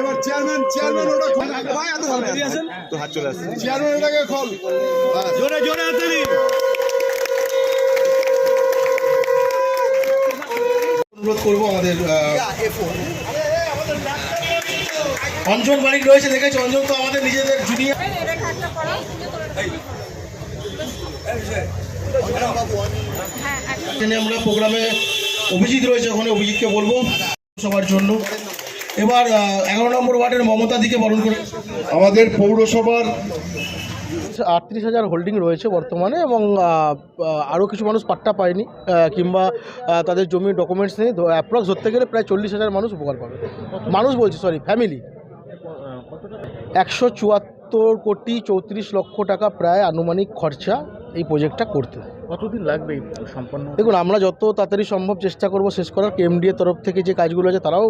এবার chairman chairman ওটা খোল। চেয়ারম্যান ওটাকে খোল। জোরে জোরে হাতালি অনুরোধ করব আমাদের অঞ্জন মালিক রয়েছে দেখেছি? অঞ্জন তো আমাদের নিজেদের জুনিয়র আমরা প্রোগ্রামে অভিজিৎ রয়েছে ওখানে অভিজিৎকে বলব সবার জন্য। এবার এগারো নম্বর ওয়ার্ডের মমতা দিকে বরণ করে। আমাদের পৌরসভার আটত্রিশ হাজার হোল্ডিং রয়েছে বর্তমানে এবং আরও কিছু মানুষ পাট্টা পায়নি কিংবা তাদের জমির ডকুমেন্টস নেই। অ্যাপ্রক্স ধরতে গেলে প্রায় চল্লিশ হাজার মানুষ উপকার পাবে। মানুষ বলছি সরি ফ্যামিলি একশো চুয়াত্তর কোটি চৌত্রিশ লক্ষ টাকা প্রায় আনুমানিক খরচা এই প্রজেক্টটা করতে কতদিন লাগবে এই সম্পন্ন? দেখুন আমরা যত তাড়াতাড়ি সম্ভব চেষ্টা করব শেষ করার। কেএমডি এর তরফ থেকে যে কাজগুলো আছে তারাও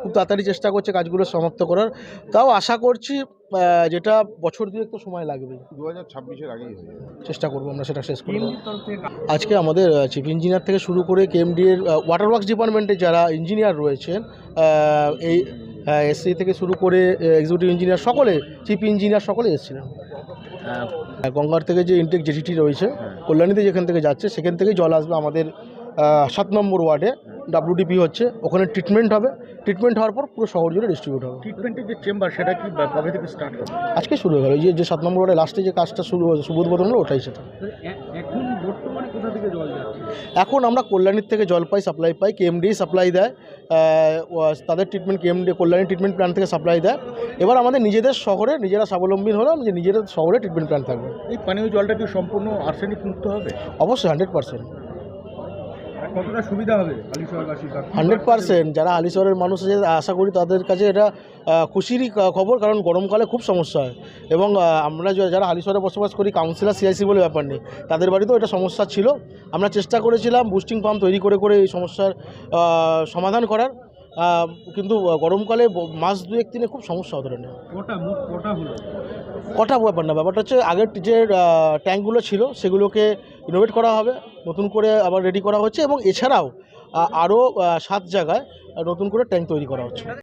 খুব তাড়াতাড়ি চেষ্টা করছে কাজগুলো সমাপ্ত করার। তাও আশা করছি যেটা বছর দুয়েক তো সময় লাগবে। দু হাজার ছাব্বিশের আগেই যাবে। চেষ্টা করব আমরা সেটা শেষ করব আজকে আমাদের চিফ ইঞ্জিনিয়ার থেকে শুরু করে কেএমডি এর ওয়াটার ওয়ার্কস ডিপার্টমেন্টের যারা ইঞ্জিনিয়ার রয়েছেন এই এসসি থেকে শুরু করে এক্সিকিউটিভ ইঞ্জিনিয়ার সকলে চিফ ইঞ্জিনিয়ার সকলে এসেছিলেন। গঙ্গার থেকে যে ইনটেক জেটিটি রয়েছে কল্যাণীতে যেখান থেকে যাচ্ছে সেখান থেকেই জল আসবে আমাদের সাত নম্বর ওয়ার্ডে ডাব্লিউডিপি হচ্ছে। ওখানে ট্রিটমেন্ট হবে। ট্রিটমেন্ট হওয়ার পর পুরো শহর জুড়ে ডিস্ট্রিবিউট হবে। ট্রিটমেন্টের যে চেম্বার সেটা কি কবে থেকে স্টার্ট হবে? আজকে শুরু হয়ে গেল। এই যে সাত নম্বর ওয়ার্ডে লাস্টে যে কাজটা শুরু শুভ উদ্বোধন হলো ওটাই সেটা। কোথা থেকে জল যাচ্ছে? এখন আমরা কল্যাণীর থেকে জল পাই সাপ্লাই পাই কেএমডি সাপ্লাই দেয় তাদের treatment KMD Kalyani treatment plant থেকে সাপ্লাই দেয়। এবার আমাদের নিজেদের শহরে নিজেরা স্বাবলম্বী হলাম যে নিজেদের শহরে ট্রিটমেন্ট প্ল্যান থাকবে। এই পানীয় জলটা কি সম্পূর্ণ আর্সেনিক মুক্ত হবে? অবশ্যই হান্ড্রেড পার্সেন্ট কতটা সুবিধা হবে হান্ড্রেড পার্সেন্ট। যারা আলিশহরের মানুষ আছে, আশা করি তাদের কাছে এটা খুশিরই খবর, কারণ গরমকালে খুব সমস্যা হয়। এবং আমরা যারা আলিশহরে বসবাস করি কাউন্সিলর সিআইসি বলে ব্যাপার নেই, তাদের বাড়িতেও এটা সমস্যা ছিল। আমরা চেষ্টা করেছিলাম বুস্টিং পাম্প তৈরি করে করে এই সমস্যার সমাধান করার। কিন্তু গরমকালে মাস দু এক দিনে খুব সমস্যা হতো না কটা মোট কটা হলো? কটা ব্যাপার না ব্যাপারটা হচ্ছে আগের যে ট্যাঙ্কগুলো ছিল সেগুলোকে ইনোভেট করা হবে নতুন করে আবার রেডি করা হচ্ছে এবং এছাড়াও আরও সাত জায়গায় নতুন করে ট্যাঙ্ক তৈরি করা হচ্ছে।